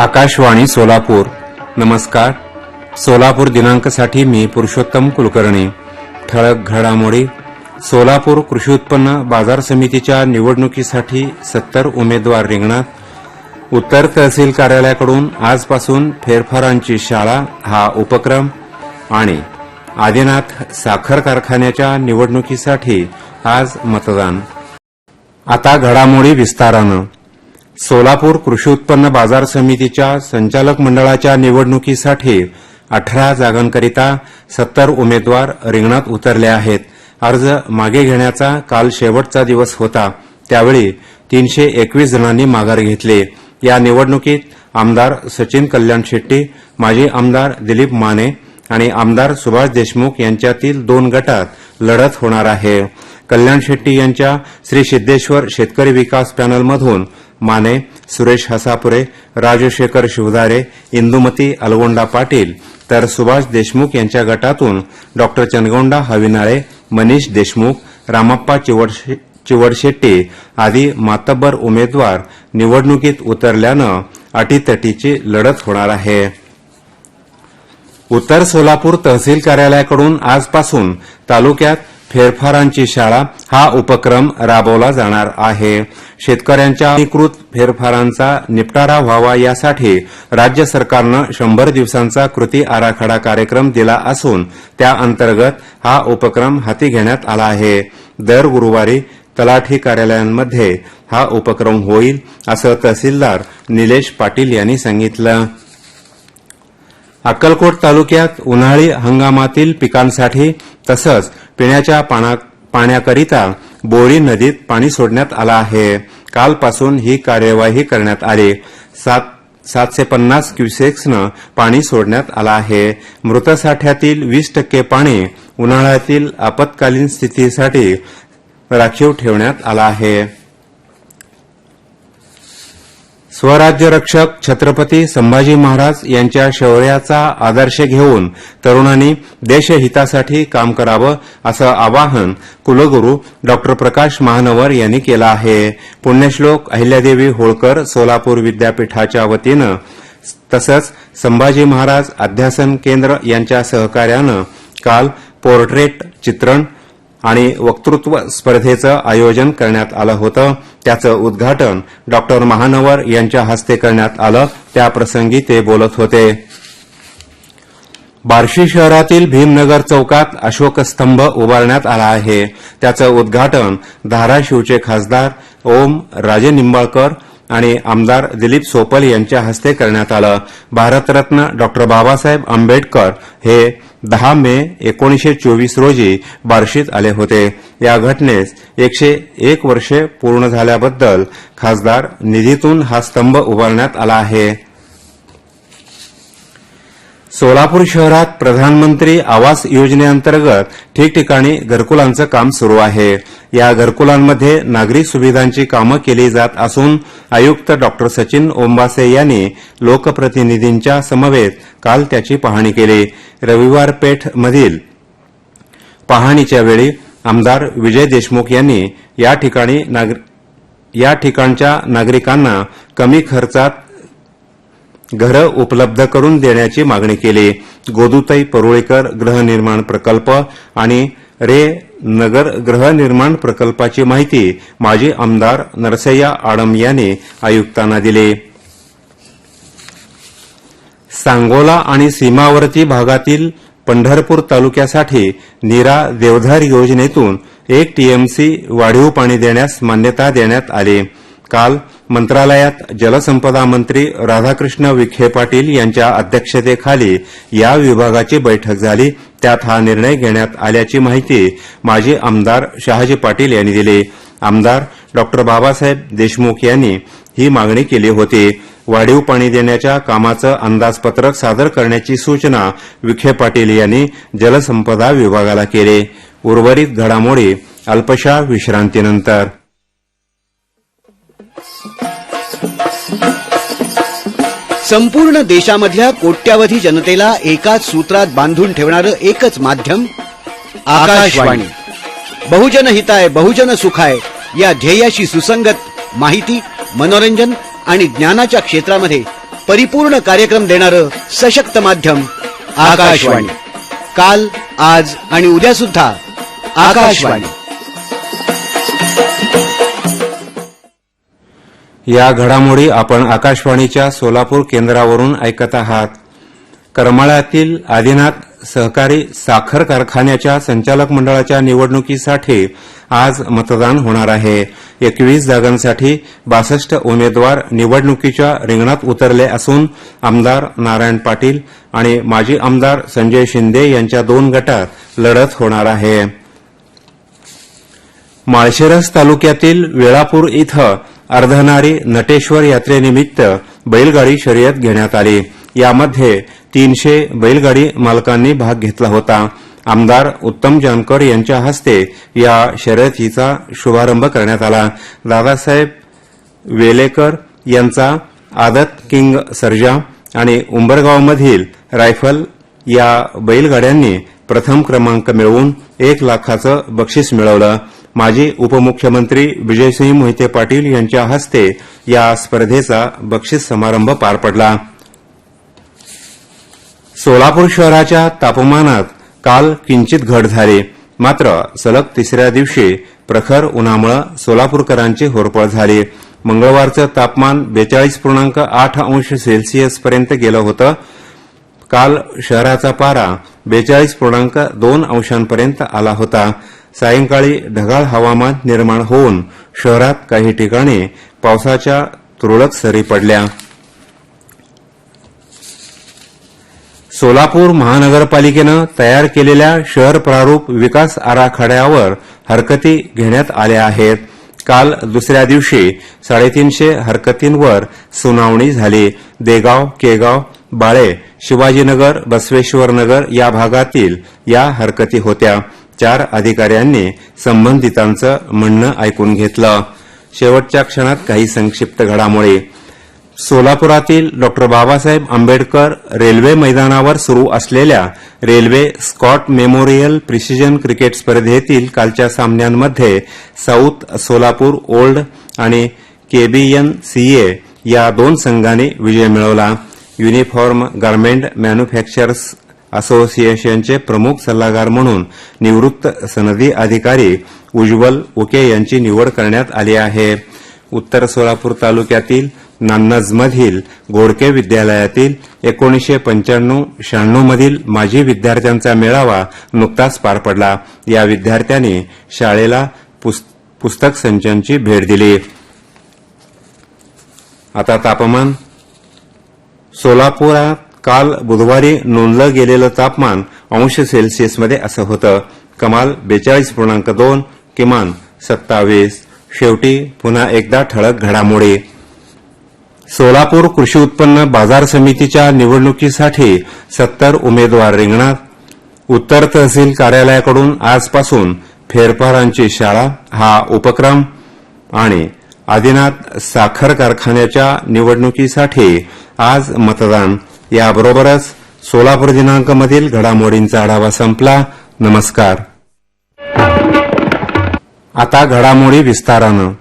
आकाशवाणी सोलापूर. नमस्कार. सोलापूर दिनांकसाठी मी पुरुषोत्तम कुलकर्णी. ठळक घडामोडी. सोलापूर कृषी उत्पन्न बाजार समितीच्या निवडणुकीसाठी सत्तर उमेदवार रिंगणात. उत्तर तहसील कार्यालयाकडून आजपासून फेरफारांची शाळा हा उपक्रम आणि आदिनाथ साखर कारखान्याच्या निवडणुकीसाठी आज मतदान. आता घडामोडी विस्तारानं. सोलापूर कृषी उत्पन्न बाजार समितीच्या संचालक मंडळाच्या निवडणुकीसाठी अठरा जागांकरिता सत्तर उमेदवार रिंगणात उतरले आहेत. अर्ज मागे घेण्याचा काल शेवटचा दिवस होता. त्यावेळी तीनशे एकवीस जणांनी माघार घेतली. या निवडणुकीत आमदार सचिन कल्याण शेट्टी माजी आमदार दिलीप माने आणि आमदार सुभाष देशमुख यांच्यातील दोन गटात लढत होणार आहे. कल्याण शेट्टी यांच्या श्री सिद्धेश्वर शेतकरी विकास पॅनलमधून माने सुरेश हसापुरे राजशेखर शिवधारे इंदुमती अलगोंडा पाटील तर सुभाष देशमुख यांच्या गटातून डॉ चनगोंडा हविनाळे मनीष देशमुख रामप्पा चिवडशे- चिवडशेट्टी आदी मातब्बर उमेदवार निवडणुकीत उतरल्यानं अटीतटीची लढत होणार आहे उत्तर सोलापूर तहसील कार्यालयाकडून आजपासून तालुक्यात फेरफारांची शाळा हा उपक्रम राबवला जाणार आहे. शेतकऱ्यांच्या अधिकृत फेरफारांचा निपटारा व्हावा यासाठी राज्य सरकारनं शंभर दिवसांचा कृती आराखडा कार्यक्रम दिला असून त्या अंतर्गत हा उपक्रम हाती घेण्यात आला आहे. दर गुरुवारी तलाठी कार्यालयांमध्ये हा उपक्रम होईल असं तहसीलदार निलेश पाटील यांनी सांगितलं. अक्कलकोट तालुक्यात उन्हाळी हंगामातील पिकांसाठी तसंच पिण्याच्या पाण्याकरिता बोरी नदीत पाणी सोडण्यात आलं आहे. कालपासून ही कार्यवाही करण्यात आली. सात सातशे पन्नास क्युसेक्सनं पाणी सोडण्यात आलं आहे. मृत साठ्यातील वीस टक्के पाणी उन्हाळ्यातील आपत्कालीन स्थितीसाठी राखीव ठेवण्यात आलं आहे. स्वराज्य रक्षक छत्रपती संभाजी महाराज यांच्या शौर्याचा आदर्श घेऊन तरुणांनी देशहितासाठी काम करावं असं आवाहन कुलगुरू डॉ. प्रकाश महानवर यांनी केलं आहे. पुण्यश्लोक अहिल्यादेवी होळकर सोलापूर विद्यापीठाच्या वतीनं तसंच संभाजी महाराज अध्यासन केंद्र यांच्या सहकार्यानं काल पोर्ट्रेट चित्रण आणि वक्तृत्व स्पर्धेचं आयोजन करण्यात आलं होतं. त्याचं उद्घाटन डॉ. महानवर यांच्या हस्ते करण्यात आलं. त्याप्रसंगी ते बोलत होते. बार्शी शहरातील भीमनगर चौकात अशोकस्तंभ उभारण्यात आला आहे. त्याचं उद्घाटन धाराशिवचे खासदार ओम राजे निंबाळकर आणि आमदार दिलीप सोपल यांच्या हस्ते करण्यात आलं. भारतरत्न डॉक्टर बाबासाहेब आंबेडकर हे दहा मे एकोणीसशे चोवीस रोजी बार्शीत आले होते. या घटनेस एकशे एक वर्षे पूर्ण झाल्याबद्दल खासदार निधीतून हा स्तंभ उभारण्यात आला आहे. सोलापूर शहरात प्रधानमंत्री आवास योजनेअंतर्गत ठिकठिकाणी घरकुलांचं काम सुरू आहे. या घरकुलांमध्ये नागरी सुविधांची कामं केली जात असून आयुक्त डॉ. सचिन ओंबासे यांनी लोकप्रतिनिधींच्या समवेत काल त्याची पाहणी केली. रविवार पेठमधील पाहणीच्या वेळी आमदार विजय देशमुख यांनी या ठिकाणी नागर- या ठिकाणच्या नागरिकांना कमी खर्चात घरं उपलब्ध करून देण्याची मागणी केली. गोदुताई परुळेकर गृहनिर्माण प्रकल्प आणि रे नगर गृहनिर्माण प्रकल्पाची माहिती माजी आमदार नरसय्या आडम यांनी आयुक्तांना दिली. सांगोला आणि सीमावर्ती भागातील पंढरपूर तालुक्यासाठी नीरा देवधार योजनेतून एक टीएमसी वाढीव पाणी देण्यास मान्यता देण्यात आली. काल मंत्रालयात जलसंपदा मंत्री राधाकृष्ण विखे पाटील यांच्या अध्यक्षतेखाली या विभागाची बैठक झाली. त्यात हा निर्णय घेण्यात आल्याची माहिती माजी आमदार शहाजी पाटील यांनी दिली. आमदार डॉ. बाबासाहेब देशमुख यांनी ही मागणी केली होती. वाढीव पाणी देण्याच्या कामाचं अंदाजपत्रक सादर करण्याची सूचना विखे पाटील यांनी जलसंपदा विभागाला केली. उर्वरित घडामोडी अल्पशा विश्रांतीनंतर. संपूर्ण देशामधल्या कोट्यावधी जनतेला एकाच सूत्रात बांधून ठेवणारं एकच माध्यम आकाशवाणी. बहुजन हिताय बहुजन सुखाय या ध्येयाशी सुसंगत माहिती मनोरंजन आणि ज्ञानाच्या क्षेत्रामध्ये परिपूर्ण कार्यक्रम देणारं सशक्त माध्यम आकाशवाणी. काल आज आणि उद्या सुद्धा आकाशवाणी. या घडामोडी आपण आकाशवाणीच्या सोलापूर केंद्रावरून ऐकत आहात. करमाळ्यातील आदिनाथ सहकारी साखर कारखान्याच्या संचालक मंडळाच्या निवडणुकीसाठी आज मतदान होणार आहे. एकवीस जागांसाठी बासष्ट उमेदवार निवडणुकीच्या रिंगणात उतरले असून आमदार नारायण पाटील आणि माजी आमदार संजय शिंदे यांच्या दोन गटात लढत होणार आहे. माळशिरस तालुक्यातील वेळापूर इथं अर्धनारी नटेश्वर यात्रेनिमित्त बैलगाडी शर्यत घेण्यात आली. यामध्ये तीनशे बैलगाडी मालकांनी भाग घेतला होता. आमदार उत्तम जानकर यांच्या हस्ते या शर्यतीचा शुभारंभ करण्यात आला. दादासाहेब वेलेकर यांचा आदत किंग सर्जा आणि उंबरगावमधील रायफल या बैलगाड्यांनी प्रथम क्रमांक मिळवून एक लाखाचं बक्षीस मिळवलं. माजी उपमुख्यमंत्री विजयसिंह मोहिते पाटील यांच्या हस्ते या स्पर्धेचा बक्षीस समारंभ पार पडला. सोलापूर शहराच्या तापमानात काल किंचित घट झाली. मात्र सलग तिसऱ्या दिवशी प्रखर उन्हामुळे सोलापूरकरांची होरपळ झाली. मंगळवारचं तापमान बेचाळीस पूर्णांक आठ अंश सेल्सिअस पर्यंत गेलं होतं. काल शहराचा पारा बेचाळीस पूर्णांक दोन अंशांपर्यंत आला होता. सायंकाळी ढगाळ हवामान निर्माण होऊन शहरात काही ठिकाणी पावसाच्या तुरळक सरी पडल्या. सोलापूर महानगरपालिकेनं तयार केलेल्या शहर प्रारूप विकास आराखड्यावर हरकती घेण्यात आल्या आहेत. काल दुसऱ्या दिवशी साडेतीनशे हरकतींवर सुनावणी झाली. देगाव केगाव बाळे शिवाजीनगर बसवेश्वरनगर या भागातील या हरकती होत्या. चार अधिकाऱ्यांनी संबंधितांचं म्हणणं ऐकून घेतलं. शेवटच्या क्षणात काही संक्षिप्त घडामोडी. सोलापुरातील डॉ. बाबासाहेब आंबेडकर रेल्वे मैदानावर सुरू असलेल्या railway Scott memorial precision cricket स्पर्धेतील कालच्या सामन्यांमध्ये साऊथ सोलापूर ओल्ड आणि K B N C A या दोन संघांनी विजय मिळवला. युनिफॉर्म गार्मेंट मॅन्युफॅक्चरर्स असोसिएशनचे प्रमुख सल्लागार म्हणून निवृत्त सनदी अधिकारी उज्ज्वल उके यांची निवड करण्यात आली आहे. उत्तर सोलापूर तालुक्यातील नान्नजमधील गोडके विद्यालयातील एकोणीशे पंच्याण्णव शहाण्णवमधील माजी विद्यार्थ्यांचा मेळावा नुकताच पार पडला. या विद्यार्थ्यांनी शाळेला पुस- पुस्तक संचांची भेट दिली. आता तापमान सोलापुरात काल बुधवारी नोंदलं गेलेलं तापमान अंश सेल्सिअसमध्ये असं होतं. कमाल बेचाळीस पूर्णांक दोन किमान सत्तावीस. शेवटी पुन्हा एकदा ठळक घडामोडी. सोलापूर कृषी उत्पन्न बाजार समितीच्या निवडणुकीसाठी सत्तर उमेदवार रिंगणात. उत्तर तहसील कार्यालयाकडून आजपासून फेरफारांची शाळा हा उपक्रम आणि आदिनाथ साखर कारखान्याच्या निवडणुकीसाठी आज मतदान याबरोबरच सोलापूर दिनांकमधील घडामोडींचा आढावा संपला. नमस्कार. आता घडामोडी विस्तारानं.